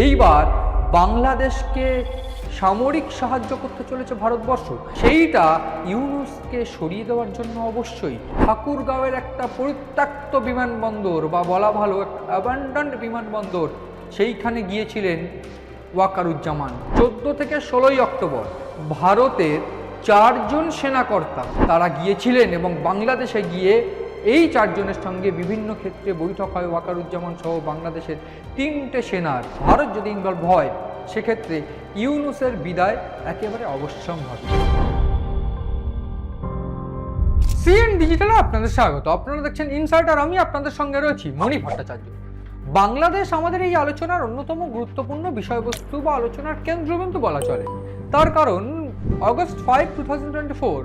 এইবার বাংলাদেশকে সামরিক সাহায্য করতে চলেছে ভারতবর্ষ। সেইটা ইউনুসকে সরিয়ে দেওয়ার জন্য অবশ্যই ঠাকুরগাঁওয়ের একটা পরিত্যক্ত বিমানবন্দর বা বলা ভালো একটা অ্যাবান্ডান্ট বিমানবন্দর, সেইখানে গিয়েছিলেন ওয়াকারুজ্জামান। চোদ্দ থেকে ষোলোই অক্টোবর ভারতের চারজন সেনাকর্তা তারা গিয়েছিলেন এবং বাংলাদেশে গিয়ে এই চারজনের সঙ্গে বিভিন্ন ক্ষেত্রে বৈঠক হয়। ওয়াকারুজ্জামান সহ বাংলাদেশের তিনটে সেনার। ভারত যদি ইনভলভ হয়, সেক্ষেত্রে ইউনুসের বিদায় একেবারে অবশ্যম্ভাবী সিএন ডিজিটালে আপনাদের স্বাগত। আপনারা দেখছেন ইনসাইট আর আমি আপনাদের সঙ্গে রয়েছি মণি ভট্টাচার্য। বাংলাদেশ আমাদের এই আলোচনার অন্যতম গুরুত্বপূর্ণ বিষয়বস্তু বা আলোচনার কেন্দ্রবিন্দু বলা চলে। তার কারণ August five two thousand twenty four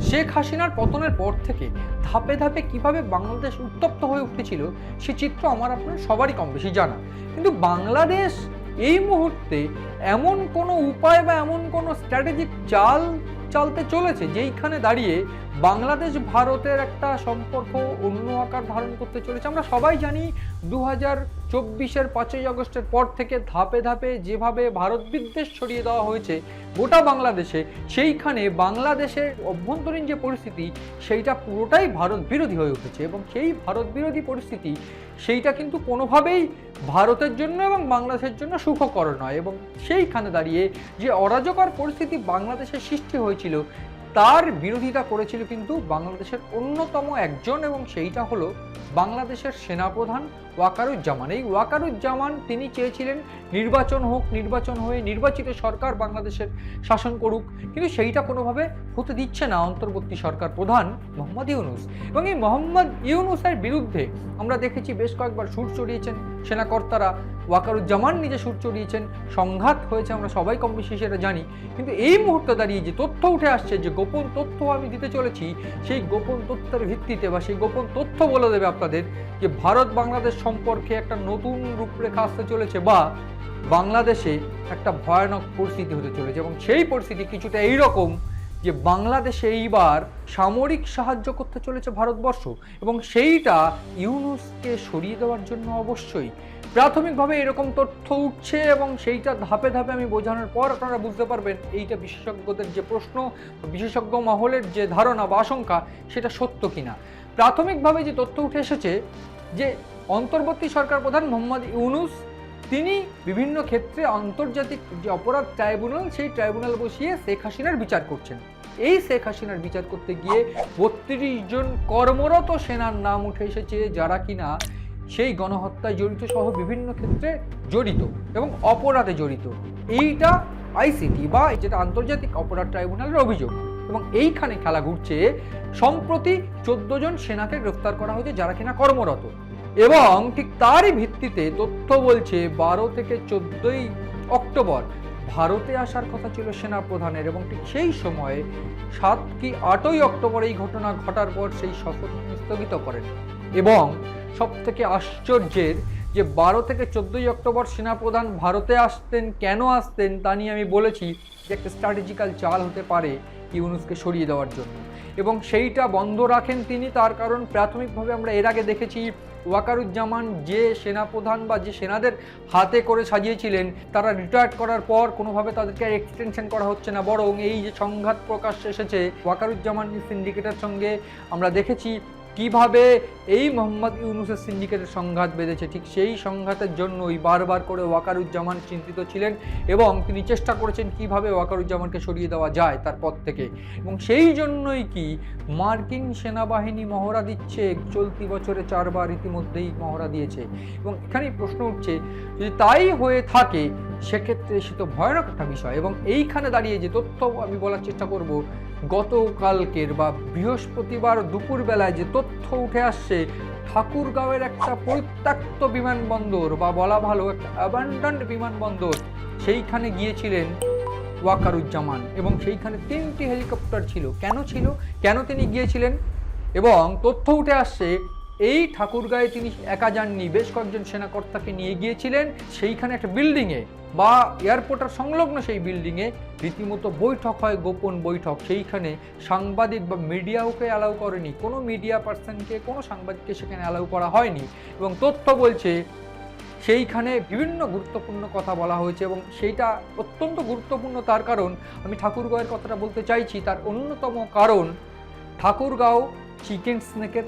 Sheikh হাসিনার পতনের পর থেকে ধাপে ধাপে কীভাবে বাংলাদেশ উত্তপ্ত হয়ে উঠেছিল, সে চিত্র আমার আপনার সবারই কম বেশি জানা। কিন্তু বাংলাদেশ এই মুহূর্তে এমন কোনো উপায় বা এমন কোনো স্ট্র্যাটেজিক চাল, চালতে চলেছে যেইখানে দাঁড়িয়ে বাংলাদেশ ভারতের একটা সম্পর্ক অন্য আকার ধারণ করতে চলেছে? আমরা সবাই জানি দু হাজার চব্বিশের পাঁচই আগস্টের পর থেকে ধাপে ধাপে যেভাবে ভারত বিদ্বেষ ছড়িয়ে দেওয়া হয়েছে, গোটা বাংলাদেশে, সেইখানে বাংলাদেশের অভ্যন্তরীণ যে পরিস্থিতি, সেইটা পুরোটাই ভারত বিরোধী হয়ে উঠেছে এবং সেই ভারত বিরোধী পরিস্থিতি, সেইটা কিন্তু কোনোভাবেই ভারতের জন্য এবং বাংলাদেশের জন্য সুখকর নয় এবং সেইখানে দাঁড়িয়ে যে অরাজকর পরিস্থিতি বাংলাদেশের সৃষ্টি হয়েছিল তার বিরোধিতা করেছিল কিন্তু বাংলাদেশের অন্যতম একজন এবং সেইটা হলো বাংলাদেশের সেনাপ্রধান ওয়াকারুজ্জামান। এই ওয়াকারুজ্জামান তিনি চেয়েছিলেন নির্বাচন হোক, নির্বাচন হয়ে নির্বাচিত সরকার বাংলাদেশের শাসন করুক। কিন্তু সেইটা কোনোভাবে হতে দিচ্ছে না অন্তর্বর্তী সরকার প্রধান মোহাম্মদ ইউনুস। এবং এই মোহাম্মদ ইউনুসের বিরুদ্ধে আমরা দেখেছি বেশ কয়েকবার সুর চড়িয়েছেন সেনাকর্তারা। ওয়াকারুজ্জামান নিজে সুর চড়িয়েছেন, সংঘাত হয়েছে, আমরা সবাই কম বেশি সেটা জানি। কিন্তু এই মুহূর্তে দাঁড়িয়ে যে তথ্য উঠে আসছে, যে গোপন তথ্য আমি দিতে চলেছি, সেই গোপন তথ্যের ভিত্তিতে বা সেই গোপন তথ্য বলে দেবে আপনাদের যে ভারত বাংলাদেশ সম্পর্কে একটা নতুন রূপরেখা আসতে চলেছে বা বাংলাদেশে একটা ভয়ানক পরিস্থিতি হতে চলেছে এবং সেই পরিস্থিতি কিছুটা এইরকম যে বাংলাদেশে এইবার সামরিক সাহায্য করতে চলেছে ভারতবর্ষ এবং সেইটা ইউনুসকে সরিয়ে দেওয়ার জন্য অবশ্যই। প্রাথমিকভাবে এরকম তথ্য উঠছে এবং সেইটা ধাপে ধাপে আমি বোঝানোর পর আপনারা বুঝতে পারবেন এইটা বিশেষজ্ঞদের যে প্রশ্ন বিশেষজ্ঞ মহলের যে ধারণা বা আশঙ্কা সেটা সত্য কিনা। প্রাথমিকভাবে যে তথ্য উঠে এসেছে যে অন্তর্বর্তী সরকার প্রধান মোহাম্মদ ইউনুস, তিনি বিভিন্ন ক্ষেত্রে আন্তর্জাতিক যে অপরাধ ট্রাইব্যুনাল, সেই ট্রাইব্যুনাল বসিয়ে শেখ হাসিনার বিচার করছেন। এই শেখ হাসিনার বিচার করতে গিয়ে বত্রিশ জন কর্মরত সেনার নাম উঠে এসেছে, যারা কিনা সেই গণহত্যায় জড়িত সহ বিভিন্ন ক্ষেত্রে জড়িত এবং অপরাধে জড়িত। এইটা আইসিটি বা যেটা আন্তর্জাতিক অপরাধ ট্রাইব্যুনালের অভিযোগ। এবং এইখানে খেলা ঘুরছে, সম্প্রতি চোদ্দ জন সেনাকে গ্রেফতার করা হয়েছে, যারা কিনা কর্মরত। এবং ঠিক তারই ভিত্তিতে তথ্য বলছে, বারো থেকে চোদ্দই অক্টোবর ভারতে আসার কথা ছিল সেনা প্রধানের এবং ঠিক সেই সময়ে সাত কি আটই অক্টোবর এই ঘটনা ঘটার পর সেই সফর স্থগিত করেন। এবং সব থেকে আশ্চর্যের যে বারো থেকে চোদ্দই অক্টোবর সেনাপ্রধান ভারতে আসতেন, কেন আসতেন তা নিয়ে আমি বলেছি যে একটা স্ট্র্যাটেজিক্যাল চাল হতে পারে ইউনুসকে সরিয়ে দেওয়ার জন্য। এবং সেইটা বন্ধ রাখেন তিনি, তার কারণ প্রাথমিকভাবে আমরা এর আগে দেখেছি ওয়াকারুজ্জামান যে সেনাপ্রধান বা যে সেনাদের হাতে করে সাজিয়েছিলেন, তারা রিটায়ার্ড করার পর কোনোভাবে তাদেরকে এক্সটেনশন করা হচ্ছে না। বরং এই যে সংঘাত প্রকাশ এসেছে ওয়াকারুজ্জামান সিন্ডিকেটের সঙ্গে আমরা দেখেছি কীভাবে এই মোহাম্মদ ইউনুসের সিন্ডিকেটের সংঘাত বেঁধেছে? ঠিক সেই সংঘাতের জন্যই বারবার করে ওয়াকারুজ্জামান চিন্তিত ছিলেন এবং তিনি চেষ্টা করেছেন কীভাবে ওয়াকারুজ্জামানকে সরিয়ে দেওয়া যায় তার পথ থেকে। এবং সেই জন্যই কি মার্কিন সেনাবাহিনী মহড়া দিচ্ছে? চলতি বছরে চারবার ইতিমধ্যেই মহড়া দিয়েছে। এবং এখানেই প্রশ্ন উঠছে, যদি তাই হয়ে থাকে, সেক্ষেত্রে সে তো ভয়ানক একটা বিষয়। এবং এইখানে দাঁড়িয়ে যে তথ্য আমি বলার চেষ্টা করব গতকালকের বা বৃহস্পতিবার দুপুরবেলায় যে তথ্য উঠে আসছে, ঠাকুরগাঁওয়ের একটা পরিত্যক্ত বিমানবন্দর বা বলা ভালো একটা অ্যাবান্ডান্ড বিমানবন্দর, সেইখানে গিয়েছিলেন ওয়াকারুজ্জামান এবং সেইখানে তিনটি হেলিকপ্টার ছিল। কেন ছিল? কেন তিনি গিয়েছিলেন? এবং তথ্য উঠে আসছে এই ঠাকুরগাঁয়ে তিনি একা যাননি, বেশ কয়েকজন সেনাকর্তাকে নিয়ে গিয়েছিলেন। সেইখানে একটা বিল্ডিংয়ে বা এয়ারপোর্টের সংলগ্ন সেই বিল্ডিংয়ে রীতিমতো বৈঠক হয়, গোপন বৈঠক। সেইখানে সাংবাদিক বা মিডিয়াওকে অ্যালাউ করেনি। কোনো মিডিয়া পার্সনকে, কোনো সাংবাদিককে সেখানে অ্যালাউ করা হয়নি এবং তথ্য বলছে, সেইখানে বিভিন্ন গুরুত্বপূর্ণ কথা বলা হয়েছে এবং সেইটা অত্যন্ত গুরুত্বপূর্ণ তার কারণ, আমি ঠাকুরগাঁওয়ের কথাটা বলতে চাইছি, তার অন্যতম কারণ ঠাকুরগাঁও চিকেন স্নেকের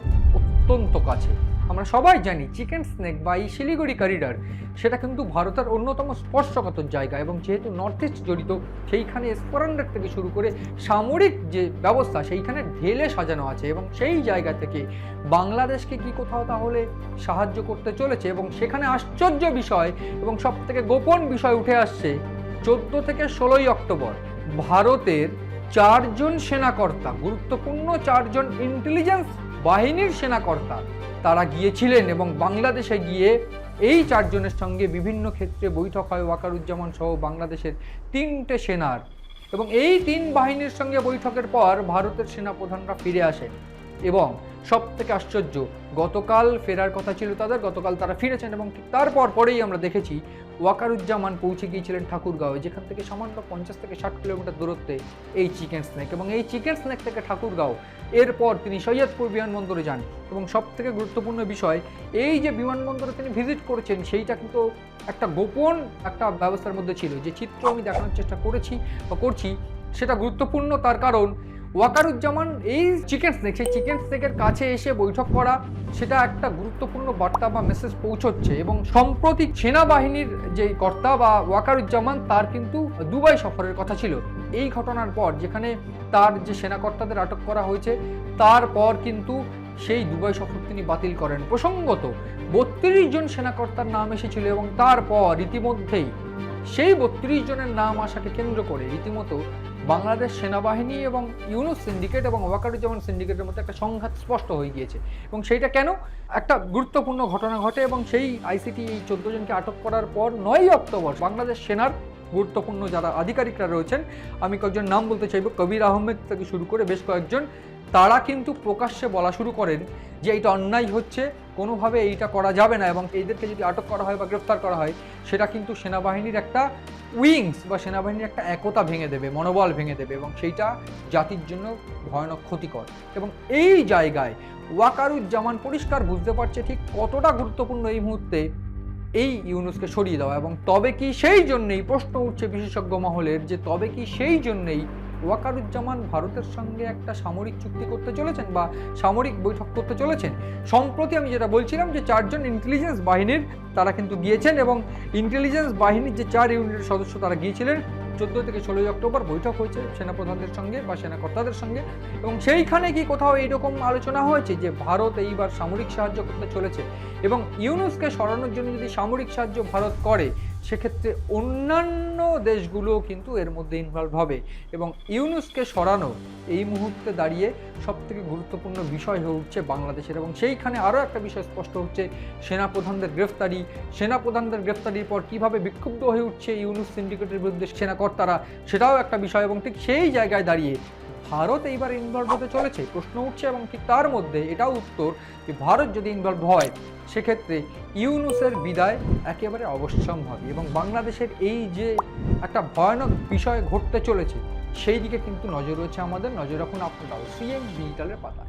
অত্যন্ত কাছে। আমরা সবাই জানি চিকেন স্নেক বা এই শিলিগুড়ি করিডর, সেটা কিন্তু ভারতের অন্যতম স্পর্শকাতর জায়গা এবং যেহেতু নর্থ ইস্ট জড়িত, সেইখানে স্পরান্ডার থেকে শুরু করে সামরিক যে ব্যবস্থা, সেইখানে ঢেলে সাজানো আছে এবং সেই জায়গা থেকে বাংলাদেশকে কি কোথাও তাহলে সাহায্য করতে চলেছে এবং সেখানে আশ্চর্য বিষয় এবং সব থেকে গোপন বিষয় উঠে আসছে, চোদ্দ থেকে ষোলোই অক্টোবর, ভারতের চারজন সেনাকর্তা, গুরুত্বপূর্ণ চারজন ইন্টেলিজেন্স বাহিনীর সেনাকর্তা। তারা গিয়েছিলেন এবং বাংলাদেশে গিয়ে এই চারজনের সঙ্গে বিভিন্ন ক্ষেত্রে বৈঠক হয়। ওয়াকারুজ্জামান সহ বাংলাদেশের তিনটে সেনার। এবং এই তিন বাহিনীর সঙ্গে বৈঠকের পর ভারতের সেনাপ্রধানরা ফিরে আসেন। এবং সব থেকে আশ্চর্য, গতকাল ফেরার কথা ছিল তাদের, গতকাল তারা ফিরেছেন এবং ঠিক তারপর পরেই আমরা দেখেছি ওয়াকারুজ্জামান পৌঁছে গিয়েছিলেন ঠাকুরগাঁও, যেখান থেকে সামান্য পঞ্চাশ থেকে ষাট কিলোমিটার দূরত্বে এই চিকেন স্নেক এবং এই চিকেন স্নেক থেকে ঠাকুরগাঁও। এরপর তিনি সৈয়দপুর বিমানবন্দরে যান এবং সব থেকে গুরুত্বপূর্ণ বিষয়, এই যে বিমানবন্দরে তিনি ভিজিট করেছেন, সেইটা কিন্তু একটা গোপন একটা ব্যবস্থার মধ্যে ছিল যে চিত্র আমি দেখানোর চেষ্টা করেছি বা করছি, সেটা গুরুত্বপূর্ণ তার কারণ ওয়াকারুজ্জামান, এই চিকেন স্নেক সেই চিকেন স্নেকের কাছে এসে বৈঠক করা, সেটা একটা গুরুত্বপূর্ণ বার্তা বা মেসেজ পৌঁছচ্ছে এবং সম্প্রতি সেনাবাহিনীর যে কর্তা বা ওয়াকারুজ্জামান, তার কিন্তু দুবাই সফরের কথা ছিল। এই ঘটনার পর যেখানে তার যে সেনাকর্তাদের আটক করা হয়েছে তারপর কিন্তু সেই দুবাই সফর তিনি বাতিল করেন। প্রসঙ্গত, বত্রিশ জন সেনাকর্তার নাম এসেছিল এবং তারপর ইতিমধ্যেই সেই বত্রিশ জনের নাম আসাকে কেন্দ্র করে রীতিমতো বাংলাদেশ সেনাবাহিনী এবং ইউনুস সিন্ডিকেট এবং ওয়াকারুজ্জামান সিন্ডিকেটের মধ্যে একটা সংঘাত স্পষ্ট হয়ে গিয়েছে। এবং সেইটা কেন? একটা গুরুত্বপূর্ণ ঘটনা ঘটে এবং সেই আইসিটি এই চোদ্দ জনকে আটক করার পর নয়ই অক্টোবর বাংলাদেশ সেনার গুরুত্বপূর্ণ যারা আধিকারিকরা রয়েছেন, আমি কয়েকজন নাম বলতে চাইব, কবির আহমেদ থেকে শুরু করে বেশ কয়েকজন, তারা কিন্তু প্রকাশ্যে বলা শুরু করেন যে এইটা অন্যায় হচ্ছে, কোনোভাবে এইটা করা যাবে না এবং এইদেরকে যদি আটক করা হয় বা গ্রেফতার করা হয়, সেটা কিন্তু সেনাবাহিনীর একটা উইংস বা সেনাবাহিনীর একটা একতা ভেঙে দেবে, মনোবল ভেঙে দেবে এবং সেইটা জাতির জন্য ভয়ানক ক্ষতিকর। এবং এই জায়গায় ওয়াকারুজ্জামান পরিষ্কার বুঝতে পারছে ঠিক কতটা গুরুত্বপূর্ণ এই মুহূর্তে এই ইউনুসকে সরিয়ে দেওয়া এবং তবে কি সেই জন্যেই প্রশ্ন উঠছে বিশেষজ্ঞ মহলের যে তবে কি সেই জন্যেই ওয়াকারুজ্জামান ভারতের সঙ্গে একটা সামরিক চুক্তি করতে চলেছেন বা সামরিক বৈঠক করতে চলেছেন। সম্প্রতি আমি যেটা বলছিলাম যে চারজন ইন্টেলিজেন্স বাহিনীর তারা কিন্তু গিয়েছেন এবং ইন্টেলিজেন্স বাহিনীর যে চার ইউনিটের সদস্য তারা গিয়েছিলেন, চোদ্দ থেকে ষোলোই অক্টোবর বৈঠক হয়েছে সেনাপ্রধানদের সঙ্গে বা সেনাকর্তাদের সঙ্গে এবং সেইখানে কি কোথাও এইরকম আলোচনা হয়েছে যে ভারত এইবার সামরিক সাহায্য করতে চলেছে? এবং ইউনুসকে সরানোর জন্য যদি সামরিক সাহায্য ভারত করে সেক্ষেত্রে অন্যান্য দেশগুলো কিন্তু এর মধ্যে ইনভলভ হবে। এবং ইউনুসকে সরানো এই মুহূর্তে দাঁড়িয়ে সবথেকে গুরুত্বপূর্ণ বিষয় হয়ে উঠছে বাংলাদেশের। এবং সেইখানে আরও একটা বিষয় স্পষ্ট হচ্ছে, সেনাপ্রধানদের গ্রেফতারি। সেনাপ্রধানদের গ্রেফতারির পর কীভাবে বিক্ষুব্ধ হয়ে উঠছে ইউনুস সিন্ডিকেটের বিরুদ্ধে সেনাকর্তারা, সেটাও একটা বিষয়। এবং ঠিক সেই জায়গায় দাঁড়িয়ে ভারত এইবার ইনভলভ হতে চলেছে? প্রশ্ন উঠছে এবং ঠিক তার মধ্যে এটাও উত্তর যে ভারত যদি ইনভলভ হয়, সেক্ষেত্রে ইউনুসের বিদায় একেবারে অবশ্যম্ভাবী এবং বাংলাদেশের এই যে একটা ভয়ানক বিষয় ঘটতে চলেছে, সেই দিকে কিন্তু নজর রয়েছে আমাদের। নজর রাখুন আপনারাও সিএম ডিজিটালের পাতা